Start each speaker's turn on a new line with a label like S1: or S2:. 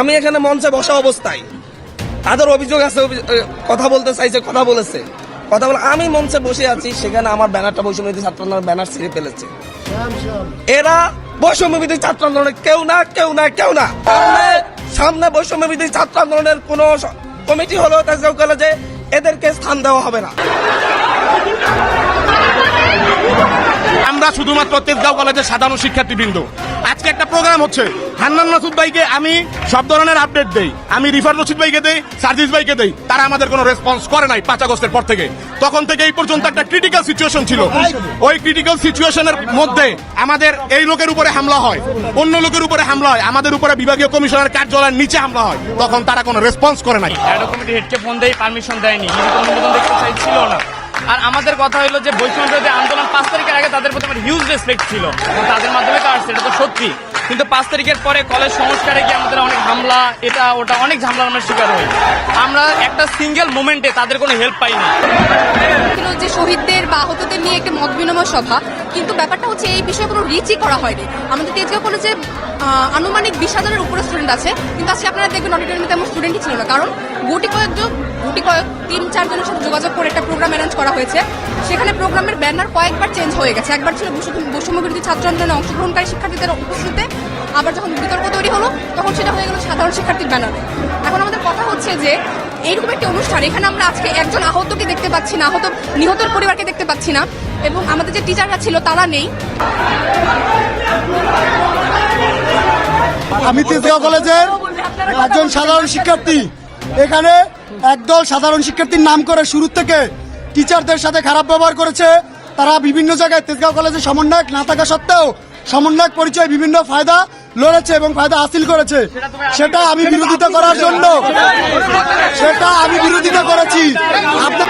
S1: আমি এখানে মঞ্চে বসা অবস্থায়। তাদের অভিযোগ আছে কথা বলতে চাইছে কথা বলেছে। কথা বলে আমি মঞ্চে বসে আছি, সেখানে আমার ব্যানারটা বৈষম্যবিধি ছাত্র আন্দোলনের ব্যানার ছিঁড়ে ফেলেছে। এরা বৈষম্যবিধি ছাত্র আন্দোলনের কেউ না কেউ না কেউ না। সামনে সামনে বৈষম্যবিধি ছাত্র আন্দোলনের কোন কমিটি হলো তেজগাঁও কলেজে এদেরকে স্থান দেওয়া হবে না।
S2: আমরা শুধুমাত্র তেজগাঁও কলেজের সাধারণ শিক্ষার্থীবৃন্দ। আজকে একটা প্রোগ্রাম হচ্ছে। হান্নান মাসুদ ভাইকে আমি সব ধরনের আপডেট দেই। আমি রিফার রশিদ ভাইকে দেই, সার্জিস ভাইকে দেই। তারা আমাদের কোনো রেসপন্স করে নাই পাঁচ আগস্টের পর থেকে। তখন থেকে এই পর্যন্ত একটা ক্রিটিক্যাল সিচুয়েশন ছিল। ওই ক্রিটিক্যাল সিচুয়েশনের মধ্যে আমাদের এই লোকের উপরে হামলা হয়। অন্য লোকের উপরে হামলা হয়। আমাদের উপরে বিভাগীয় কমিশনার কার্যালয়ের নিচে হামলা হয়। তখন তারা কোনো রেসপন্স করে নাই।
S3: ফোন দেয় পারমিশন দেয়নি। চাইছিল না। আর আমাদের কথা হলো যে বৈষম্য আন্দোলন তাদের প্রতি আমার হিউজ রেসপেক্ট ছিল। তাদের মাধ্যমে তো আসছে এটা তো সত্যি। কিন্তু পাঁচ তারিখের পরে কলেজ সংস্কারে গিয়ে আমাদের অনেক হামলা, এটা, ওটা অনেক ঝামলার আমরা শিকার হই। আমরা একটা সিঙ্গেল মোমেন্টে তাদের কোনো হেল্প পাইনি।
S4: না যে শহীদদের বা আহতদের নিয়ে একটা মত বিনিময় সভা কিন্তু ব্যাপারটা হচ্ছে এই বিষয়ে কোনো রিচই করা হয়নি। আমাদের তেজগাঁও কলেজে আনুমানিক বিশ হাজারের উপরে স্টুডেন্ট আছে, কিন্তু আজকে আপনারা দেখবেন অডিটোরিয়ামে তেমন স্টুডেন্টই ছিল না। কারণ গুটি কয়েকজন গুটি কয়েক, তিন চারজনের সাথে যোগাযোগ করে একটা প্রোগ্রাম অ্যারেঞ্জ করা হয়েছে। সেখানে প্রোগ্রামের ব্যানার কয়েকবার চেঞ্জ হয়ে গেছে। একবার ছিল বৈষম্য- বৈষম্য ছাত্র আন্দোলনে অংশগ্রহণকারী শিক্ষার্থীদের উপস্থিতিতে, আবার যখন বিতর্ক তৈরি হলো, তখন সেটা হয়ে গেল সাধারণ শিক্ষার্থীর ব্যানারে এখন আমাদের কথা হচ্ছে যে এইরকম একটি অনুষ্ঠান। এখানে আমরা আজকে একজন আহতকে দেখতে পাচ্ছি না, আহত নিহতের পরিবারকে দেখতে পাচ্ছি না। এবং আমাদের যে টিচাররা ছিল, তারা নেই।
S5: আমি তেজগাঁও কলেজের একজন সাধারণ শিক্ষার্থী। এখানে একদল সাধারণ শিক্ষার্থীর নাম করে শুরু থেকে টিচারদের সাথে খারাপ ব্যবহার করেছে। তারা বিভিন্ন জায়গায় তেজগাঁও কলেজে সমন্বয়ক না থাকা সত্ত্বেও সমন্বয়ক পরিচয় বিভিন্ন ফায়দা লড়েছে এবং ফায়দা হাসিল করেছে। সেটা আমি বিরোধিতা করার জন্য। সেটা আমি বিরোধিতা করেছি। আপনার